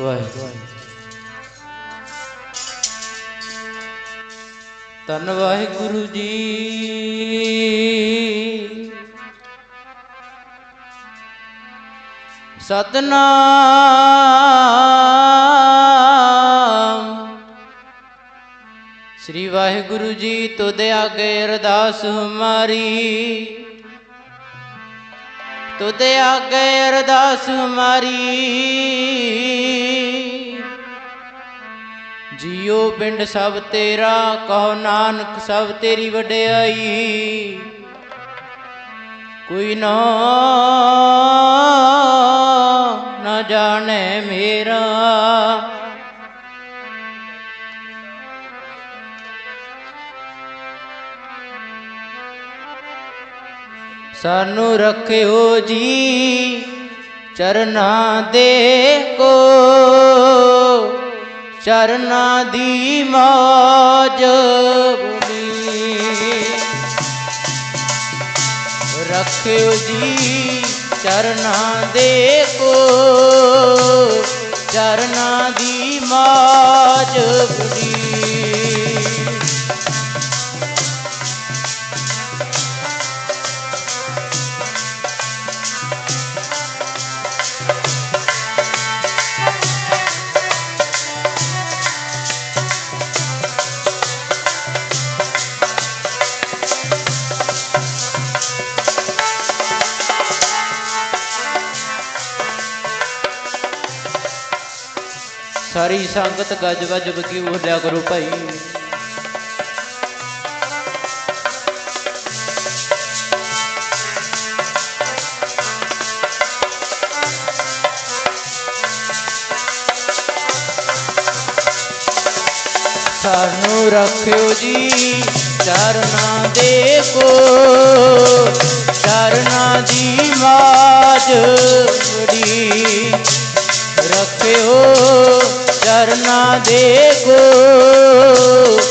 ਵਾਹਿਗੁਰੂ। ਧੰਨ ਵਾਹਿਗੁਰੂ ਜੀ। ਸਤਨਾਮ। ਸ੍ਰੀ ਵਾਹਿਗੁਰੂ ਜੀ ਤੁਧ ਆਗੇ ਅਰਦਾਸ ਹਮਾਰੀ। ਤੁਧ ਆਗੇ ਅਰਦਾਸ ਮਾਰੀ। ਜੀਉ ਪਿੰਡ ਸਭ ਤੇਰਾ, ਕਹੋ ਨਾਨਕ ਸਭ ਤੇਰੀ ਵਡਿਆਈ। ਕੋਈ ਨਾ ਸਾਨੂੰ ਰੱਖਿਓ ਜੀ, ਚਰਨਾਂ ਦੇ ਕੋ ਚਰਨਾਂ ਦੀ ਮੌਜ ਬੁਣੀ। ਰੱਖਿਓ ਜੀ, ਚਰਨਾਂ ਦੇ ਕੋ ਚਰਨਾਂ ਦੀ ਮੌਜ ਬੁਣੀ। ਸਾਰੀ ਸੰਗਤ ਗੱਜ ਵੱਜ ਬਕੀ ਬੋਲਿਆ ਕਰੋ ਭਾਈ। ਸਾਨੂੰ ਰੱਖਿਓ ਜੀ ਚਰਨਾਂ ਦੇ ਕੋ ਚਰਨਾਂ ਦੀ ਮਾਜ ਬੜੀ। ਰੱਖਿਓ ਚਰਨਾ ਦੇ ਕੋ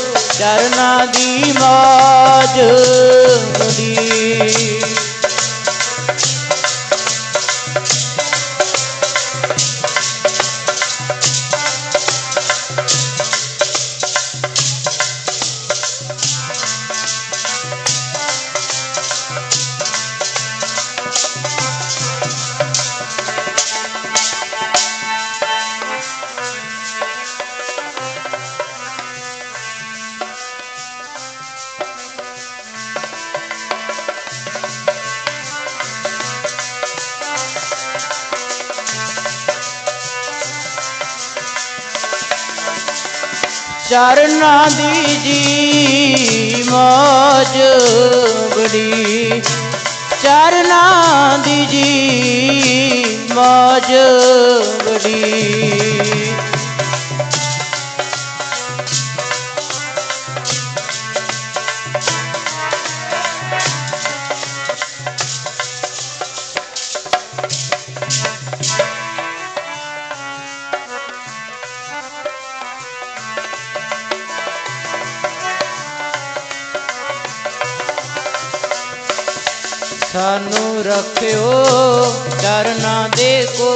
ਚਰਨਾਂ ਦੀ ਜੀ ਮੌਜ ਬੜੀ। ਚਰਨਾਂ ਦੀ ਜੀ ਮੌਜ ਬੜੀ। ਸਾਨੂੰ ਰੱਖਿਓ ਚਰਨਾਂ ਦੇ ਕੋ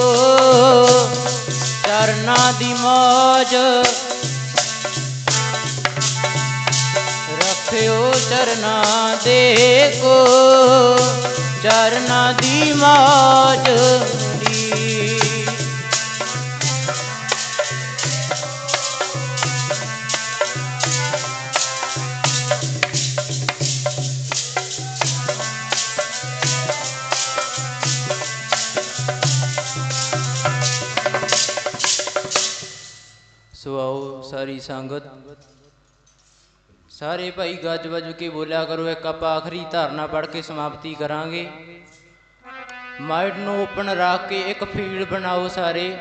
ਚਰਨਾਂ ਦੀ ਮੌਜ। ਰੱਖਿਓ ਚਰਨਾਂ ਦੇ ਕੋ ਚਰਨਾਂ ਦੀ ਮੌਜ। ਸੋ ਆਓ ਸਾਰੀ ਸੰਗਤ। ਸਾਰੇ ਭਾਈ ਗੱਜ ਵੱਜ ਕੇ ਬੋਲਿਆ ਕਰੋ, ਇੱਕ ਆਪਾਂ ਆਖਰੀ ਧਾਰਨਾ ਪੜ੍ਹ ਕੇ ਸਮਾਪਤੀ ਕਰਾਂਗੇ। ਮਾਈਂਡ ਨੂੰ ਓਪਨ ਰੱਖ ਕੇ ਇੱਕ ਫੀਲਡ ਬਣਾਓ ਸਾਰੇ।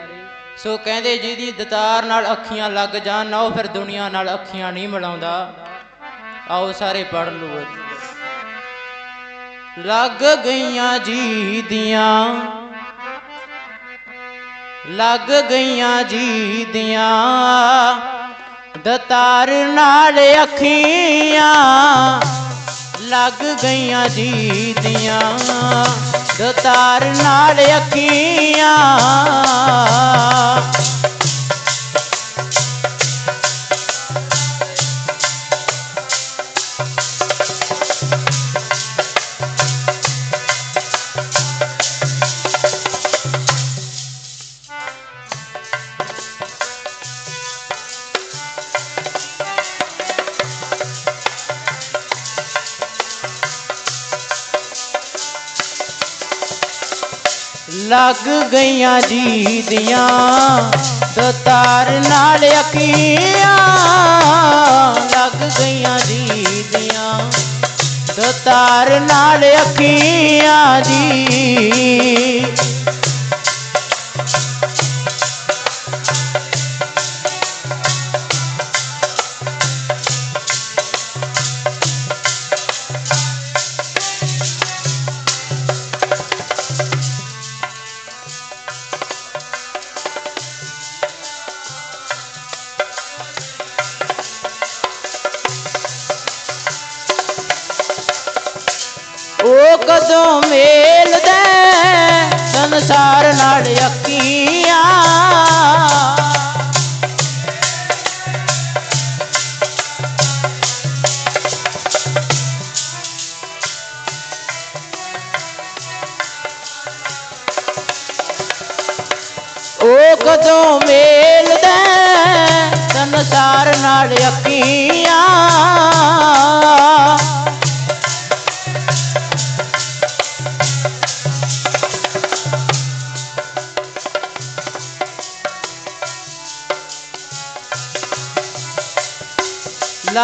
ਸੋ ਕਹਿੰਦੇ ਜਿਹਦੀ ਦਤਾਰ ਨਾਲ ਅੱਖੀਆਂ ਲੱਗ ਜਾਣ ਨਾ ਉਹ ਫਿਰ ਦੁਨੀਆ ਨਾਲ ਅੱਖੀਆਂ ਨਹੀਂ ਮਿਲਾਉਂਦਾ। ਆਓ ਸਾਰੇ ਪੜ੍ਹ ਲਓ। ਲੱਗ ਗਈਆਂ ਜੀ ਦੀਆਂ। ਲੱਗ ਗਈਆਂ ਜੀ ਦੀਆਂ ਦਤਾਰ ਨਾਲ ਅੱਖੀਆਂ ਲੱਗ ਗਈਆਂ ਜੀ ਦੀਆਂ ਦਤਾਰ ਨਾਲ ਅੱਖੀਆਂ ਲੱਗ ਗਈਆਂ ਜੀ ਦੀਆਂ ਦਤਾਰ ਨਾਲ ਅਕੀਆਂ ਲੱਗ ਗਈਆਂ ਜੀ ਦੀਆਂ ਦਤਾਰ ਨਾਲ ਅਕੀਆਂ ਦੀ ਕਦੋਂ ਮੇਲਦਾ ਸੰਸਾਰ ਨਾਲ ਅਕੀਆਂ ਉਹ ਕਦੋਂ ਮੇਲਦਾ ਸੰਸਾਰ ਨਾਲ ਅਕੀਆਂ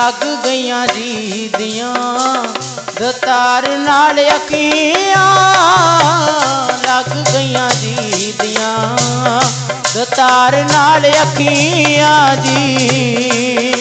ਲੱਗ ਗਈਆਂ ਜੀ ਦੀਆਂ ਦਤਾਰ ਨਾਲ ਅਕੀਆਂ ਲੱਗ ਗਈਆਂ ਜੀ ਦੀਆਂ ਦਤਾਰ ਨਾਲ ਅਕੀਆਂ ਜੀ।